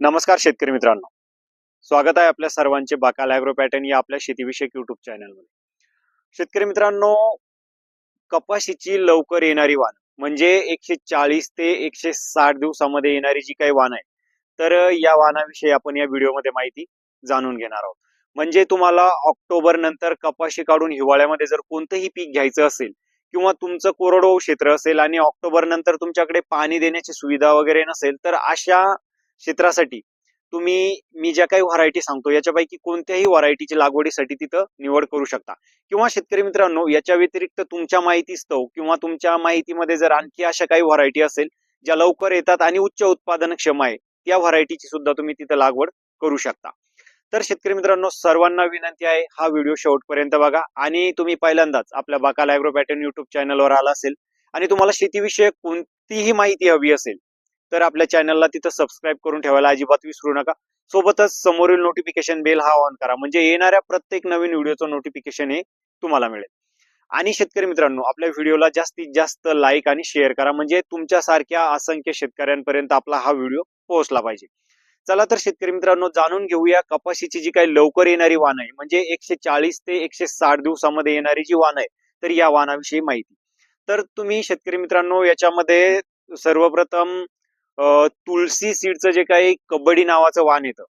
नमस्कार शेतकरी मित्रांनो. स्वागत आहे आपल्या सर्वांचे बाकाल ॲग्रो पॅटर्न या आपल्या शेतीविषयक युट्यूब चॅनलमध्ये शेतकरी मित्रांनो कपाशीची लवकर येणारी वाण म्हणजे एकशे चाळीस ते एकशे साठ दिवसामध्ये येणारी जी काही वाण आहे तर या वाणाविषयी आपण या व्हिडिओमध्ये माहिती जाणून घेणार आहोत. म्हणजे तुम्हाला ऑक्टोबर नंतर कपाशी काढून हिवाळ्यामध्ये जर कोणतंही पीक घ्यायचं असेल किंवा तुमचं कोरडवाहू क्षेत्र असेल आणि ऑक्टोबर नंतर तुमच्याकडे पाणी देण्याची सुविधा वगैरे नसेल तर अशा क्षेत्रासाठी. तुम्ही मी ज्या काही व्हरायटी सांगतो याच्यापैकी कोणत्याही व्हरायटीची लागवडीसाठी तिथं निवड करू शकता. किंवा शेतकरी मित्रांनो याच्या व्यतिरिक्त तुमच्या माहितीस्तव किंवा तुमच्या माहितीमध्ये जर आणखी अशा काही व्हरायटी असेल ज्या लवकर येतात आणि उच्च उत्पादनक्षम आहे त्या व्हरायटीची सुद्धा तुम्ही तिथं लागवड करू शकता. तर शेतकरी मित्रांनो सर्वांना विनंती आहे हा व्हिडिओ शेवटपर्यंत बघा. आणि तुम्ही पहिल्यांदाच आपल्या बाकाल ॲग्रो पॅटर्न युट्यूब चॅनलवर आला असेल आणि तुम्हाला शेतीविषयक कोणतीही माहिती हवी असेल तर आपल्या चॅनलला तिथं सबस्क्राईब करून ठेवायला अजिबात विसरू नका. सोबतच समोरील नोटिफिकेशन बेल हा ऑन करा. म्हणजे येणाऱ्या प्रत्येक नवीन व्हिडिओचं नोटिफिकेशन हे तुम्हाला मिळेल. आणि शेतकरी मित्रांनो आपल्या व्हिडिओला जास्तीत जास्त लाईक आणि शेअर करा. म्हणजे तुमच्यासारख्या असंख्य शेतकऱ्यांपर्यंत आपला हा व्हिडिओ पोहोचला पाहिजे. चला तर शेतकरी मित्रांनो जाणून घेऊया कपाशीची जी काही लवकर येणारी वाण आहे. म्हणजे एकशे चाळीस ते एकशे साठ दिवसामध्ये येणारी जी वाण आहे तर या वाणाविषयी माहिती. तर तुम्ही शेतकरी मित्रांनो याच्यामध्ये सर्वप्रथम तुळसी तुलसी सीडचं जे काही कबड्डी नावाचं वाण येतं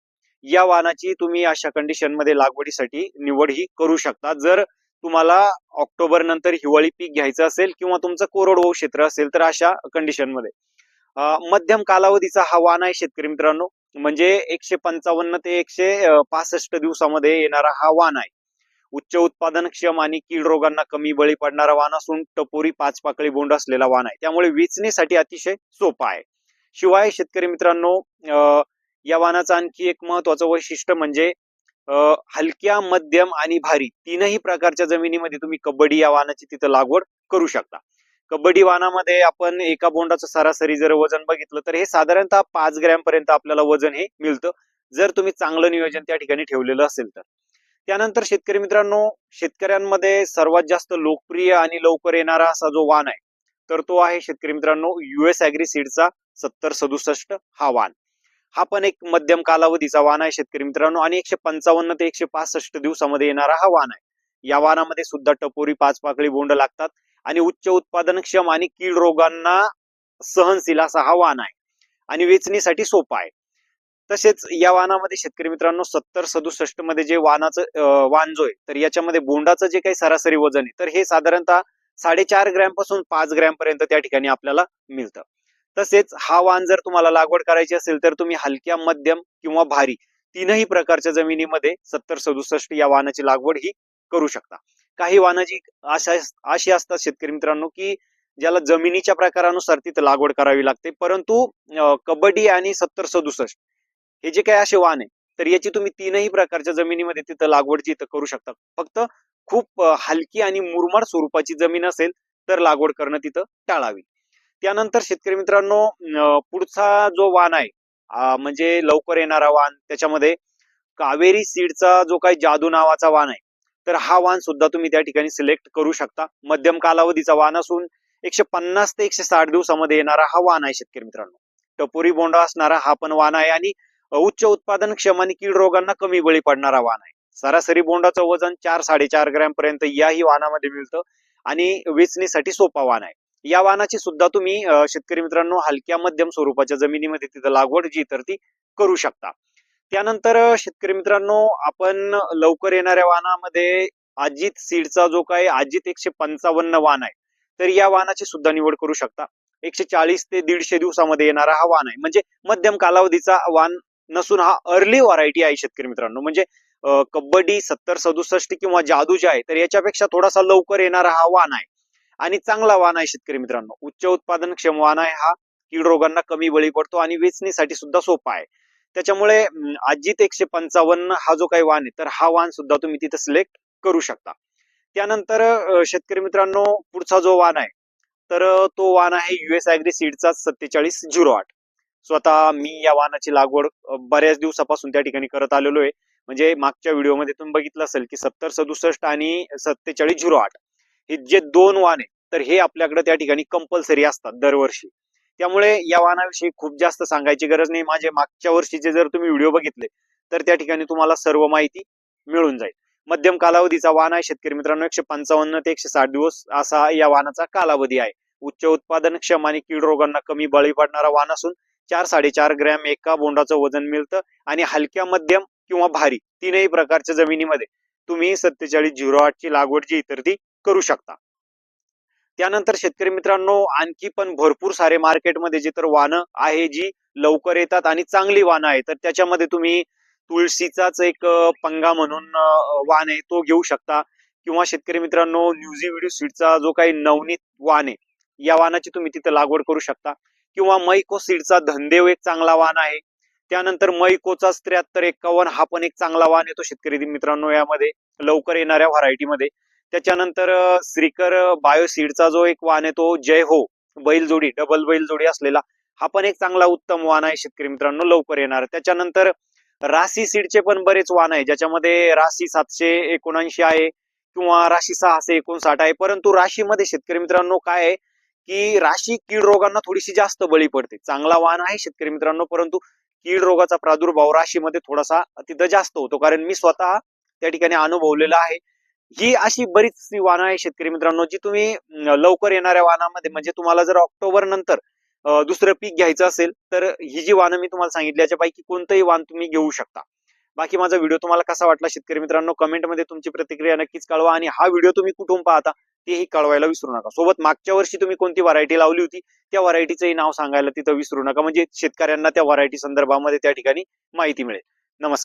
या वाणाची तुम्ही अशा कंडिशनमध्ये लागवडीसाठी निवड ही करू शकता. जर तुम्हाला ऑक्टोबर नंतर हिवाळी पीक घ्यायचं असेल किंवा तुमचं कोरडवाहू क्षेत्र असेल तर अशा कंडिशनमध्ये. मध्यम कालावधीचा हा वाण आहे शेतकरी मित्रांनो. म्हणजे एकशे पंचावन्न ते एकशे पासष्ट दिवसामध्ये येणारा हा वाण आहे. उच्च उत्पादनक्षम आणि कीड रोगांना कमी बळी पडणारा वाण असून टपोरी पाच पाकळी बोंड असलेला वाण आहे. त्यामुळे वेचणीसाठी अतिशय सोपा आहे. शिवाय शेतकरी मित्रांनो या वाहनाचं आणखी एक महत्वाचं वैशिष्ट्य म्हणजे हलक्या मध्यम आणि भारी तीनही प्रकारच्या जमिनीमध्ये तुम्ही कबड्डी या वाहनाची तिथं लागवड करू शकता. कबड्डी वाहनामध्ये आपण एका बोंडाचं सरासरी जर वजन बघितलं तर हे साधारणतः पाच ग्रॅम पर्यंत आपल्याला वजन हे मिळतं. जर तुम्ही चांगलं नियोजन त्या ठिकाणी ठेवलेलं असेल तर. त्यानंतर शेतकरी मित्रांनो शेतकऱ्यांमध्ये सर्वात जास्त लोकप्रिय आणि लवकर येणारा असा जो वाण आहे तर तो आहे शेतकरी मित्रांनो युएस अॅग्री सीडचा सत्तर सदुसष्ट हा वाण हा पण एक मध्यम कालावधीचा वाण आहे शेतकरी मित्रांनो आणि एकशे पंचावन्न ते एकशे पासष्ट दिवसामध्ये येणारा हा वाण आहे. या वाणामध्ये सुद्धा टपोरी पाच पाकळी बोंड लागतात आणि उच्च उत्पादनक्षम आणि कीड रोगांना सहनशील असा हा वाण आहे आणि वेचणीसाठी सोपा आहे. तसेच या वाणामध्ये शेतकरी मित्रांनो सत्तर सदुसष्टमध्ये जे वाणाचं वाण जो आहे तर याच्यामध्ये बोंडाचं जे काही सरासरी वजन आहे तर हे साधारणतः साडेचार ग्रॅमपासून पाच ग्रॅम पर्यंत त्या ठिकाणी आपल्याला मिळतं. तसेच हा वाण जर तुम्हाला लागवड करायची असेल तर तुम्ही हलक्या मध्यम किंवा भारी तीनही प्रकारच्या जमिनीमध्ये सत्तर सदुसष्ट या वाहनाची लागवड ही करू शकता. काही वाहनाची जी अशा अशी असतात शेतकरी मित्रांनो की ज्याला जमिनीच्या प्रकारानुसार तिथं लागवड करावी लागते. परंतु कबड्डी आणि सत्तर सदुसष्ट हे जे काही असे वाहन आहे तर याची तुम्ही तीनही प्रकारच्या जमिनीमध्ये तिथं लागवड जी इथं करू शकता. फक्त खूप हलकी आणि मुरमाड स्वरूपाची जमीन असेल तर लागवड करणं तिथं टाळावी. त्यानंतर शेतकरी मित्रांनो पुढचा जो वाण आहे म्हणजे लवकर येणारा वाण त्याच्यामध्ये कावेरी सीडचा जो काही जादू नावाचा वाण आहे तर हा वाण सुद्धा तुम्ही त्या ठिकाणी सिलेक्ट करू शकता. मध्यम कालावधीचा वाण असून एकशे पन्नास ते एकशे साठ दिवसामध्ये येणारा हा वाण आहे शेतकरी मित्रांनो. टपोरी बोंडा असणारा हा पण वाण आहे आणि उच्च उत्पादन क्षम आणि कीड रोगांना कमी बळी पडणारा वाण आहे. सरासरी बोंडाचं वजन चार साडेचार ग्रॅम पर्यंत याही वाहनामध्ये मिळतं. आणि वेचणीसाठी सोपा वाहन आहे. या वाहनाची सुद्धा तुम्ही शेतकरी मित्रांनो हलक्या मध्यम स्वरूपाच्या जमिनीमध्ये तिथं लागवड जी तर ती करू शकता. त्यानंतर शेतकरी मित्रांनो आपण लवकर येणाऱ्या वाहनामध्ये अजित सीडचा जो काय अजित एकशे पंचावन्न वाहन आहे तर या वाहनाची सुद्धा निवड करू शकता. एकशे चाळीस ते दीडशे दिवसामध्ये येणारा हा वाण आहे. म्हणजे मध्यम कालावधीचा वाण नसून हा अर्ली व्हरायटी आहे शेतकरी मित्रांनो. म्हणजे कबड्डी सत्तर सदुसष्ट किंवा जादू जे आहे तर याच्यापेक्षा थोडासा लवकर येणारा हा वाण आहे. आणि चांगला वाण आहे शेतकरी मित्रांनो. उच्च उत्पादन क्षम वाण आहे हा. कीड रोगांना कमी बळी पडतो आणि वेचणीसाठी सुद्धा सोपा आहे. त्याच्यामुळे अं, अजित एकशे पंचावन्न हा जो काही वाण आहे तर हा वाण सुद्धा तुम्ही तिथे सिलेक्ट करू शकता. त्यानंतर शेतकरी मित्रांनो पुढचा जो वाण आहे तर तो वाण आहे युएस अॅग्री सीडचा सत्तेचाळीस झिरो आठ. स्वतः मी या वाहनाची लागवड बऱ्याच दिवसापासून त्या ठिकाणी करत आलेलो आहे. म्हणजे मागच्या व्हिडिओमध्ये तुम्ही बघितलं असेल की सत्तर सदुसष्ट आणि सत्तेचाळीस झिरो आठ हे जे दोन वाण आहे तर हे आपल्याकडे त्या ठिकाणी कंपल्सरी असतात दरवर्षी. त्यामुळे या वाहनाविषयी खूप जास्त सांगायची गरज नाही. माझे मागच्या वर्षीचे जर तुम्ही व्हिडिओ बघितले तर त्या ठिकाणी तुम्हाला सर्व माहिती मिळून जाईल. मध्यम कालावधीचा वाहन आहे. शेतकरी मित्रांनो एकशे पंचावन्न ते एकशे साठ दिवस असा या वाहनाचा कालावधी आहे. उच्च उत्पादन क्षम आणि कीड रोगांना कमी बळी पडणारा वाहन असून चार साडेचार ग्रॅम एका बोंडाचं वजन मिळतं आणि हलक्या मध्यम किंवा भारी तीनही प्रकारच्या जमिनीमध्ये तुम्ही सत्तेचाळीस झिरो आठची लागवड जी तर ती करू शकता. त्यानंतर शेतकरी मित्रांनो आणखी पण भरपूर सारे मार्केटमध्ये जे तर वाहनं आहे जी लवकर येतात आणि चांगली वाहनं आहे तर त्याच्यामध्ये तुम्ही तुळशीचाच एक पंगा म्हणून वाण वाहन आहे तो घेऊ शकता. किंवा शेतकरी मित्रांनो न्यूझी व्हिडिओ सीडचा जो काही नवनीत वाहन आहे या वाहनाची तुम्ही तिथं लागवड करू शकता. किंवा मैको सीडचा धनदेव एक चांगला वाहन आहे त्यानंतर मैकोचा त्र्याहत्तर एक्कावन्न हा पण एक चांगला वाहन येतो शेतकरी मित्रांनो यामध्ये लवकर येणाऱ्या व्हरायटीमध्ये. त्याच्यानंतर श्रीकर बायोसीडचा जो एक वाहन आहे तो जय हो बैलजोडी डबल बैलजोडी असलेला हा पण एक चांगला उत्तम वाहन आहे शेतकरी मित्रांनो लवकर येणार. त्याच्यानंतर राशी सीडचे पण बरेच वाहन आहे ज्याच्यामध्ये राशी सातशे एकोणऐंशी आहे किंवा राशी सहाशे एकोणसाठ आहे. परंतु राशीमध्ये शेतकरी मित्रांनो काय आहे की राशी कीड रोगांना थोडीशी जास्त बळी पडते. चांगला वाहन आहे शेतकरी मित्रांनो परंतु कीड रोगाचा प्रादुर्भाव राशीमध्ये थोडासा तिथं जास्त होतो. कारण मी स्वतः त्या ठिकाणी अनुभवलेला आहे. ही अशी बरीच वाहनं आहे शेतकरी मित्रांनो जी तुम्ही लवकर येणाऱ्या वाहनामध्ये म्हणजे तुम्हाला जर ऑक्टोबर नंतर दुसरं पीक घ्यायचं असेल तर ही जी वाहनं मी तुम्हाला सांगितली याच्यापैकी कोणतंही वाहन तुम्ही घेऊ शकता. बाकी माझा व्हिडिओ तुम्हाला कसा वाटला शेतकरी मित्रांनो कमेंटमध्ये तुमची प्रतिक्रिया नक्कीच कळवा आणि हा व्हिडिओ तुम्ही कुठून पाहता तेही कळवायला विसरू नका. सोबत मागच्या वर्षी तुम्ही कोणती व्हरायटी लावली होती त्या व्हरायटीचंही नाव सांगायला तिथं विसरू नका. म्हणजे शेतकऱ्यांना त्या व्हरायटी संदर्भामध्ये त्या ठिकाणी माहिती मिळेल. नमस्कार.